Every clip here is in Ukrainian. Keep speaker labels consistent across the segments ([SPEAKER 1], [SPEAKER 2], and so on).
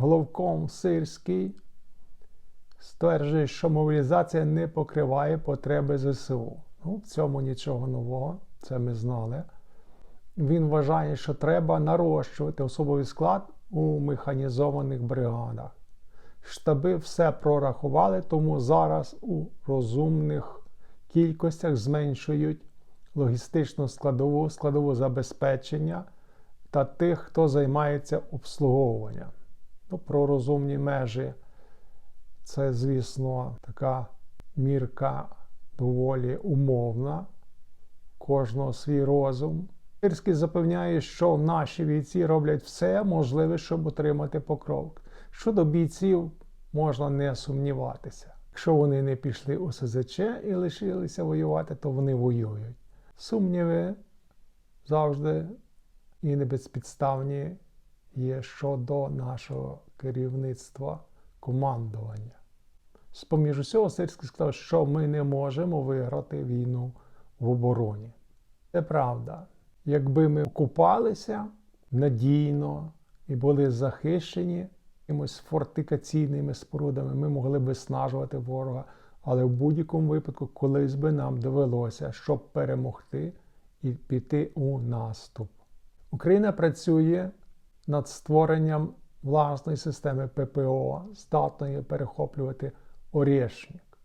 [SPEAKER 1] Головком Сирський стверджує, що мобілізація не покриває потреби ЗСУ. Ну, в цьому нічого нового, це ми знали. Він вважає, що треба нарощувати особовий склад у механізованих бригадах. Штаби все прорахували, тому зараз у розумних кількостях зменшують логістичну складову, складову забезпечення та тих, хто займається обслуговуванням. Ну, про розумні межі це, звісно, така мірка доволі умовна, кожного свій розум. Сирський запевняє, що наші бійці роблять все можливе, щоб отримати покров. Щодо бійців можна не сумніватися. Якщо вони не пішли у СЗЧ і лишилися воювати, то вони воюють. Сумніви завжди і не безпідставні є щодо нашого керівництва командування. З поміж усього, Сирський сказав, що ми не можемо виграти війну в обороні. Це правда. Якби ми окупалися надійно і були захищені якимось фортикаційними спорудами, ми могли би снажувати ворога. Але в будь-якому випадку, колись би нам довелося, щоб перемогти і піти у наступ. Україна працює над створенням власної системи ППО, здатної перехоплювати Орєшник,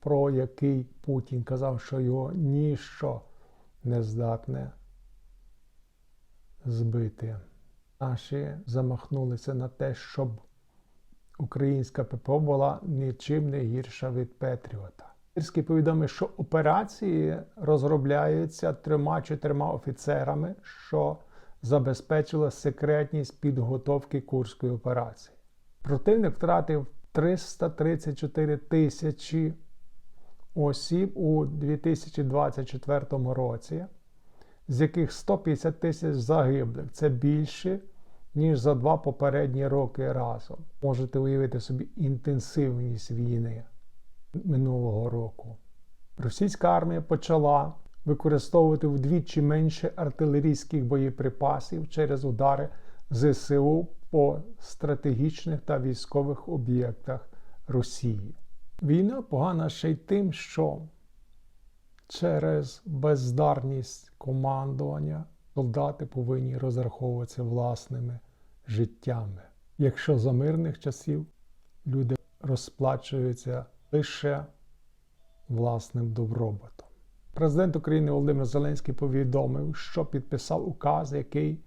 [SPEAKER 1] про який Путін казав, що його ніщо не здатне збити. Наші замахнулися на те, щоб українська ППО була нічим не гірша від Петріота. Сирський повідомив, що операції розробляються трьома-чотирма офіцерами, що забезпечило секретність підготовки Курської операції. Противник втратив 334 тисячі осіб у 2024 році, з яких 150 тисяч загиблих. Це більше, ніж за два попередні роки разом. Можете уявити собі інтенсивність війни минулого року. Російська армія почала використовувати вдвічі менше артилерійських боєприпасів через удари ЗСУ по стратегічних та військових об'єктах Росії. Війна погана ще й тим, що через бездарність командування солдати повинні розраховуватися власними життями. Якщо за мирних часів люди розплачуються лише власним добробутом. Президент України Володимир Зеленський повідомив, що підписав указ, який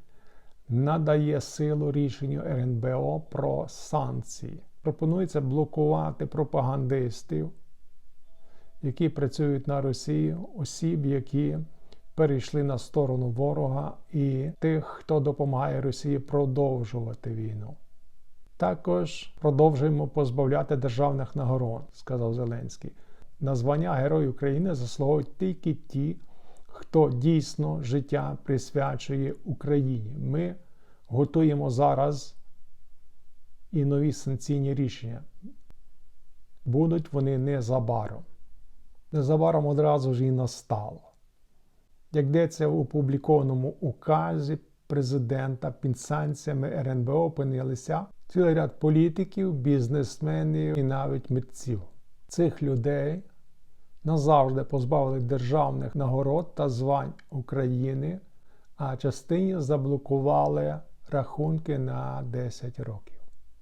[SPEAKER 1] надає силу рішенню РНБО про санкції. Пропонується блокувати пропагандистів, які працюють на Росію, осіб, які перейшли на сторону ворога, і тих, хто допомагає Росії продовжувати війну. Також продовжуємо позбавляти державних нагород, сказав Зеленський. На звання Герой України заслуговують тільки ті, хто дійсно життя присвячує Україні. Ми готуємо зараз і нові санкційні рішення. Будуть вони незабаром. Незабаром одразу ж і настало. Як йдеться у опублікованому указі президента під санкціями РНБО опинилися цілий ряд політиків, бізнесменів і навіть митців. Цих людей назавжди позбавили державних нагород та звань України, а частині заблокували рахунки на 10 років.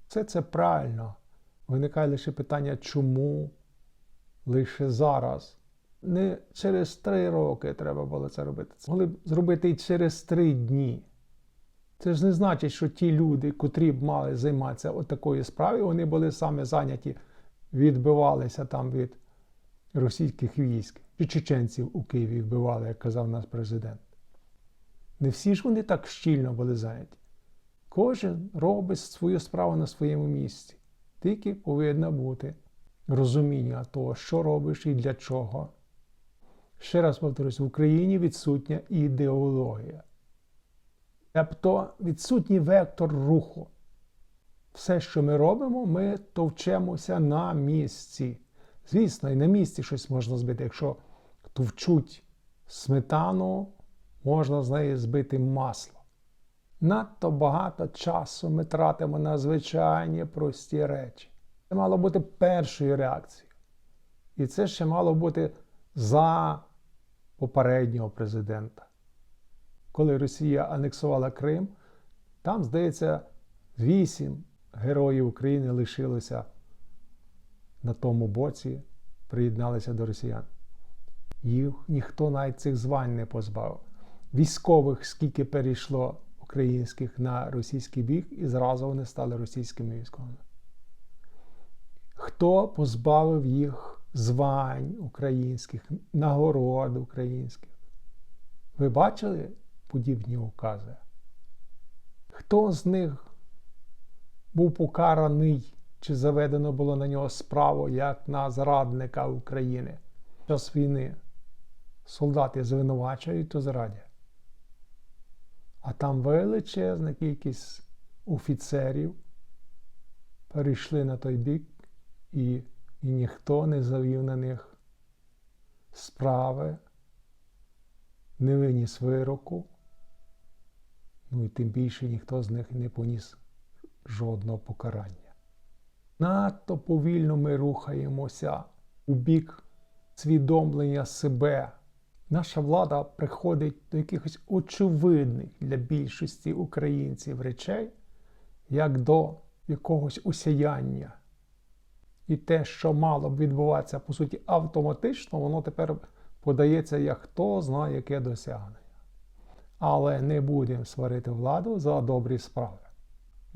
[SPEAKER 1] Все це правильно. Виникає лише питання, чому лише зараз. Не через три роки треба було це робити. Це могли б зробити і через три дні. Це ж не значить, що ті люди, котрі б мали займатися отакою справою, вони були саме зайняті, відбивалися там від російських військ чи чеченців у Києві вбивали, як казав наш президент. Не всі ж вони так щільно були зайняті. Кожен робить свою справу на своєму місці. Тільки повинно бути розуміння того, що робиш і для чого. Ще раз повторюсь, в Україні відсутня ідеологія. Тобто відсутній вектор руху. Все, що ми робимо, ми товчемося на місці. Звісно, і на місці щось можна збити. Якщо товчуть сметану, можна з неї збити масло. Надто багато часу ми тратимо на звичайні прості речі. Це мало бути першою реакцією. І це ще мало бути за попереднього президента. Коли Росія анексувала Крим, там, здається, вісім героїв України лишилося на тому боці, приєдналися до росіян. Їх ніхто навіть цих звань не позбавив. Військових, скільки перейшло українських на російський бік, і зразу вони стали російськими військовими. Хто позбавив їх звань українських, нагород українських? Ви бачили подібні укази? Хто з них був покараний, чи заведено було на нього справу як на зрадника України? Під час війни солдати звинувачують у зраді. А там величезна кількість офіцерів перейшли на той бік, і, і ніхто не завів на них справи, не виніс вироку. Ну і тим більше ніхто з них не поніс жодного покарання. Надто повільно ми рухаємося у бік свідомлення себе. Наша влада приходить до якихось очевидних для більшості українців речей, як до якогось усіяння. І те, що мало б відбуватися, по суті, автоматично, воно тепер подається як хто знає, яке досягнення. Але не будемо сварити владу за добрі справи.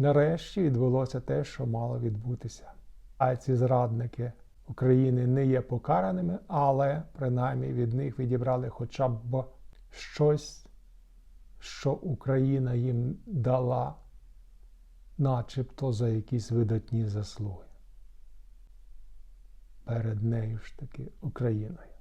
[SPEAKER 1] Нарешті відбулося те, що мало відбутися. А ці зрадники України не є покараними, але принаймні від них відібрали хоча б щось, що Україна їм дала, начебто за якісь видатні заслуги. Перед нею ж таки Україною.